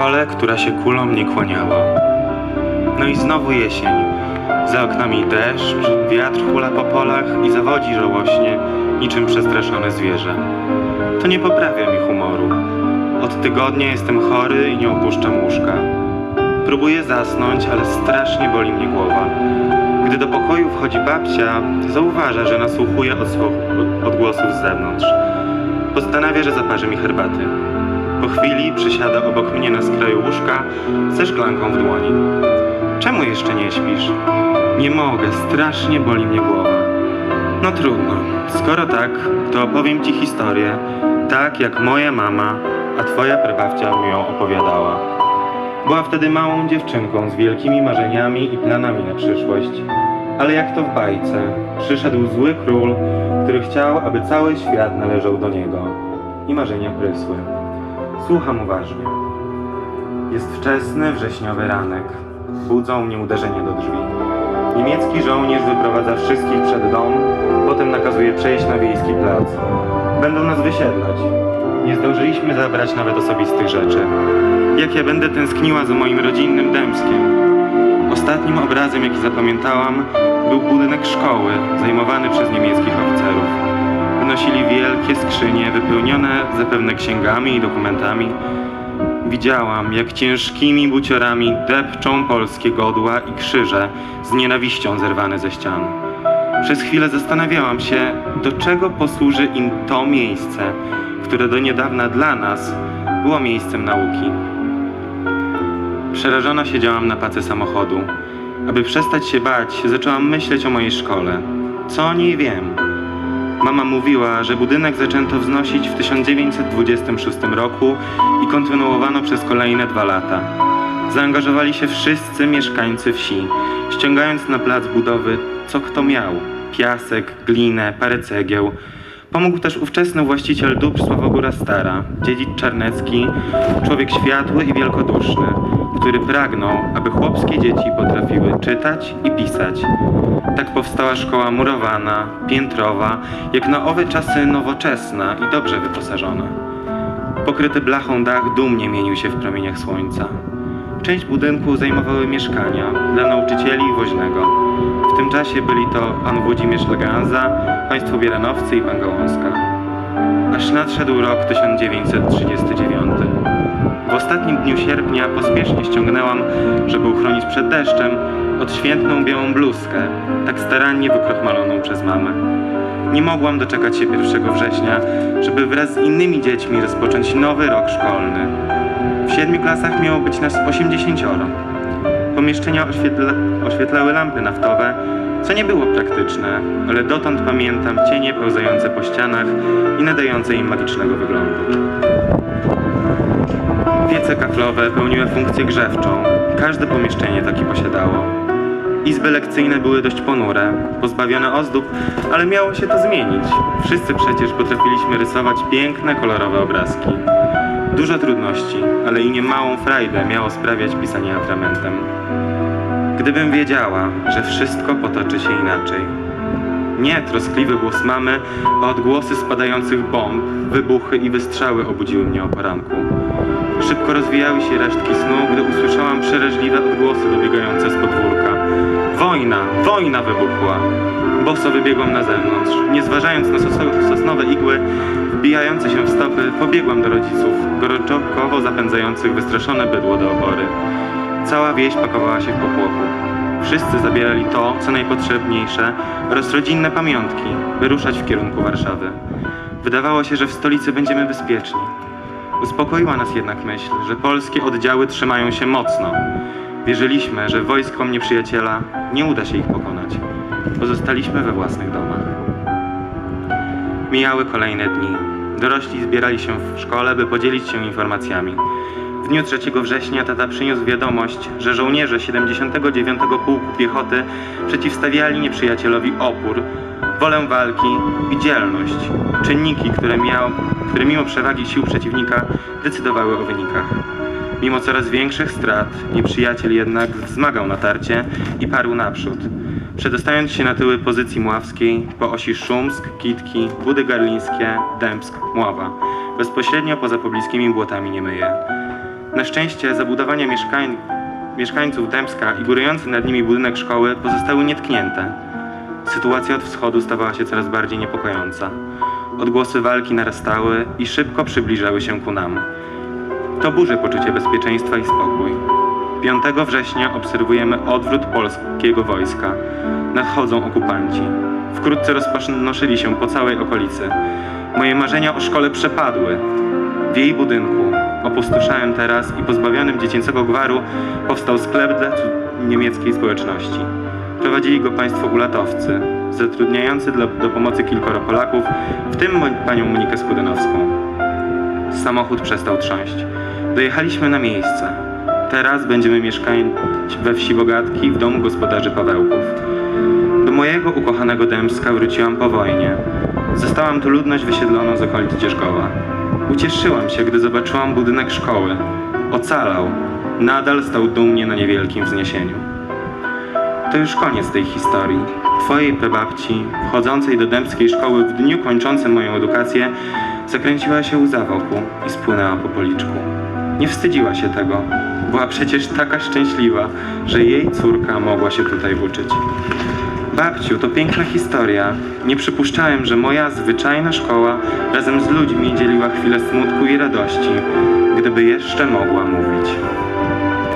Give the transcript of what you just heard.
szkole, która się kulą nie kłaniała. No i znowu jesień. Za oknami deszcz, wiatr hula po polach i zawodzi żałośnie, niczym przestraszone zwierzę. To nie poprawia mi humoru. Od tygodnia jestem chory i nie opuszczam łóżka. Próbuję zasnąć, ale strasznie boli mnie głowa. Gdy do pokoju wchodzi babcia, zauważa, że nasłuchuje odgłosów z zewnątrz. Postanawia, że zaparzy mi herbaty. Po chwili przysiada obok mnie na skraju łóżka ze szklanką w dłoni. Czemu jeszcze nie śpisz? Nie mogę, strasznie boli mnie głowa. No trudno, skoro tak, to opowiem ci historię, tak jak moja mama, a twoja prababcia mi ją opowiadała. Była wtedy małą dziewczynką z wielkimi marzeniami i planami na przyszłość. Ale jak to w bajce, przyszedł zły król, który chciał, aby cały świat należał do niego. I marzenia prysły. Słucham uważnie. Jest wczesny, wrześniowy ranek. Budzą mnie uderzenia do drzwi. Niemiecki żołnierz wyprowadza wszystkich przed dom, potem nakazuje przejść na wiejski plac. Będą nas wysiedlać. Nie zdążyliśmy zabrać nawet osobistych rzeczy. Jak ja będę tęskniła za moim rodzinnym Dębskiem. Ostatnim obrazem, jaki zapamiętałam, był budynek szkoły, zajmowany przez niemieckich oficerów. Wynosili wielkie skrzynie, wypełnione zapewne księgami i dokumentami. Widziałam, jak ciężkimi buciorami depczą polskie godła i krzyże z nienawiścią zerwane ze ścian. Przez chwilę zastanawiałam się, do czego posłuży im to miejsce, które do niedawna dla nas było miejscem nauki. Przerażona siedziałam na pace samochodu. Aby przestać się bać, zaczęłam myśleć o mojej szkole. Co o niej wiem? Mama mówiła, że budynek zaczęto wznosić w 1926 roku i kontynuowano przez kolejne dwa lata. Zaangażowali się wszyscy mieszkańcy wsi, ściągając na plac budowy co kto miał: piasek, glinę, parę cegieł. Pomógł też ówczesny właściciel dóbr Sławogóra Stara, dziedzic Czarnecki, człowiek światły i wielkoduszny, który pragnął, aby chłopskie dzieci potrafiły czytać i pisać. Tak powstała szkoła murowana, piętrowa, jak na owe czasy nowoczesna i dobrze wyposażona. Pokryty blachą dach dumnie mienił się w promieniach słońca. Część budynku zajmowały mieszkania dla nauczycieli i woźnego. W tym czasie byli to pan Włodzimierz Leganza, państwo Bieranowcy i pan Gałązka. Aż nadszedł rok 1939. W ostatnim dniu sierpnia pospiesznie ściągnęłam, żeby uchronić przed deszczem, odświętną białą bluzkę, tak starannie wykrochmaloną przez mamę. Nie mogłam doczekać się 1 września, żeby wraz z innymi dziećmi rozpocząć nowy rok szkolny. W siedmiu klasach miało być nas 80. Pomieszczenia oświetla, oświetlały lampy naftowe, co nie było praktyczne, ale dotąd pamiętam cienie pełzające po ścianach i nadające im magicznego wyglądu. Piece kaflowe pełniły funkcję grzewczą. Każde pomieszczenie taki posiadało. Izby lekcyjne były dość ponure, pozbawione ozdób, ale miało się to zmienić. Wszyscy przecież potrafiliśmy rysować piękne, kolorowe obrazki. Dużo trudności, ale i niemałą frajdę miało sprawiać pisanie atramentem. Gdybym wiedziała, że wszystko potoczy się inaczej. Nie, troskliwy głos mamy, a odgłosy spadających bomb, wybuchy i wystrzały obudziły mnie o poranku. Szybko rozwijały się resztki snu, gdy usłyszałam przeraźliwe odgłosy dobiegające z podwórka. Wojna! Wojna wybuchła! Boso wybiegłam na zewnątrz. Nie zważając na sos- sosnowe igły wbijające się w stopy, pobiegłam do rodziców, gorączkowo zapędzających wystraszone bydło do obory. Cała wieś pakowała się w popłochu. Wszyscy zabierali to, co najpotrzebniejsze oraz rodzinne pamiątki, by ruszać w kierunku Warszawy. Wydawało się, że w stolicy będziemy bezpieczni. Uspokoiła nas jednak myśl, że polskie oddziały trzymają się mocno. Wierzyliśmy, że wojskom nieprzyjaciela nie uda się ich pokonać. Pozostaliśmy we własnych domach. Mijały kolejne dni. Dorośli zbierali się w szkole, by podzielić się informacjami. W dniu 3 września tata przyniósł wiadomość, że żołnierze 79 Pułku Piechoty przeciwstawiali nieprzyjacielowi opór, wolę walki i dzielność. Czynniki, które, miał, które mimo przewagi sił przeciwnika decydowały o wynikach. Mimo coraz większych strat, nieprzyjaciel jednak wzmagał natarcie i parł naprzód. Przedostając się na tyły pozycji Mławskiej po osi Szumsk, Kitki, Budy Garlińskie, Dębsk, Mława, bezpośrednio poza pobliskimi błotami Niemyje. Na szczęście zabudowania mieszkań, mieszkańców Dębska i górujący nad nimi budynek szkoły pozostały nietknięte. Sytuacja od wschodu stawała się coraz bardziej niepokojąca. Odgłosy walki narastały i szybko przybliżały się ku nam. To burzy poczucie bezpieczeństwa i spokój. 5 września obserwujemy odwrót polskiego wojska. Nadchodzą okupanci. Wkrótce rozpanoszyli się po całej okolicy. Moje marzenia o szkole przepadły. W jej budynku, opustoszałym teraz i pozbawionym dziecięcego gwaru, powstał sklep dla niemieckiej społeczności. Prowadzili go państwo ulatowcy, zatrudniający dla, do pomocy kilkoro Polaków, w tym panią Monikę Skudynowską. Samochód przestał trząść. Dojechaliśmy na miejsce. Teraz będziemy mieszkać we wsi Bogatki w domu gospodarzy Pawełków. Do mojego ukochanego Dębska wróciłam po wojnie. Zastałam tu ludność wysiedloną z okolic Dzierżgowa. Ucieszyłam się, gdy zobaczyłam budynek szkoły. Ocalał. Nadal stał dumnie na niewielkim wzniesieniu. To już koniec tej historii. Twojej prababci, wchodzącej do dębskiej szkoły w dniu kończącym moją edukację, zakręciła się łza wokół i spłynęła po policzku. Nie wstydziła się tego. Była przecież taka szczęśliwa, że jej córka mogła się tutaj uczyć. Babciu, to piękna historia. Nie przypuszczałem, że moja zwyczajna szkoła razem z ludźmi dzieliła chwilę smutku i radości, gdyby jeszcze mogła mówić.